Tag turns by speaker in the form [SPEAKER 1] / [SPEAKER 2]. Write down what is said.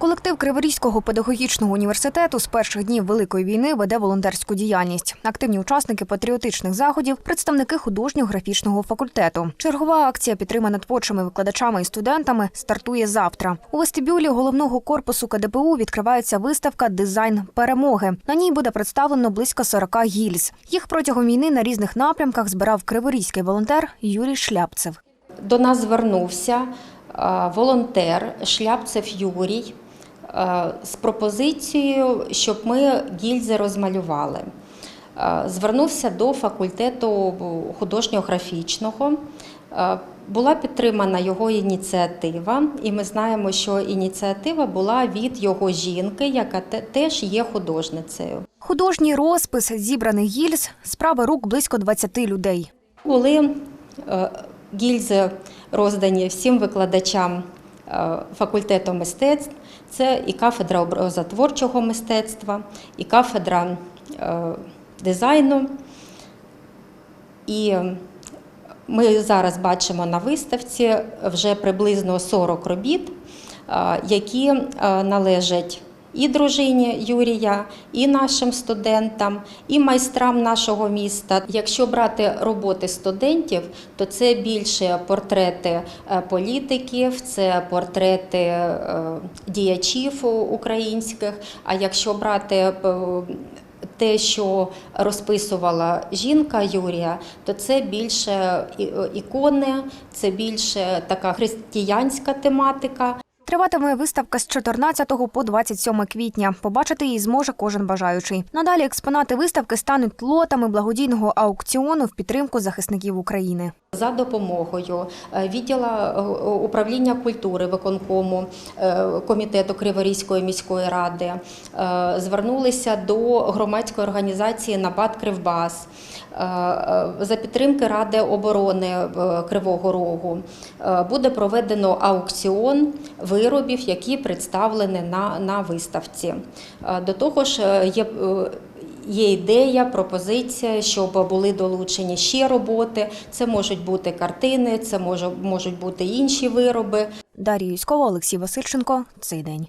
[SPEAKER 1] Колектив Криворізького педагогічного університету з перших днів Великої війни веде волонтерську діяльність. Активні учасники патріотичних заходів, представники художньо-графічного факультету. Чергова акція, підтримана творчими викладачами і студентами, стартує завтра. У вестибюлі головного корпусу КДПУ відкривається виставка Дизайн перемоги. На ній буде представлено близько 40 гільз. Їх протягом війни на різних напрямках збирав криворізький волонтер Юрій Шляпцев.
[SPEAKER 2] До нас звернувся волонтер Шляпцев Юрій з пропозицією, щоб ми гільзи розмалювали. Е, Звернувся до факультету художньо-графічного. Е, Була підтримана його ініціатива, і ми знаємо, що ініціатива була від його жінки, яка теж є художницею.
[SPEAKER 1] Художній розпис зібраних гільз справа рук близько 20 людей.
[SPEAKER 2] Були е, гільзи роздані всім викладачам е, факультету мистецтв. Це і кафедра образотворчого мистецтва, і кафедра е, дизайну. І ми зараз бачимо на виставці вже приблизно 40 робіт, е, які е, належать і дружині Юрія, і нашим студентам, і майстрам нашого міста. Якщо брати роботи студентів, то це більше портрети е, політиків, це портрети е, діячів українських. А якщо брати е, те, що розписувала жінка Юрія, то це більше ікони, це більше така християнська тематика.
[SPEAKER 1] Триватиме виставка з 14 по 27 квітня. Побачити її зможе кожен бажаючий. Надалі експонати виставки стануть лотами благодійного аукціону в підтримку захисників України.
[SPEAKER 2] За допомогою е, відділа е, управління культури виконкому е, комітету Криворізької міської ради звернулися до громадської організації Набат Кривбас за підтримки Ради оборони Кривого Рогу. Буде проведено аукціон виробів, які представлені на, на виставці. Е, До того ж, е, є е, Є ідея, пропозиція, щоб були долучені ще роботи. Це можуть бути картини, це можуть бути інші вироби.
[SPEAKER 1] Дар'я Юськова, Олексій Васильченко. Цей день.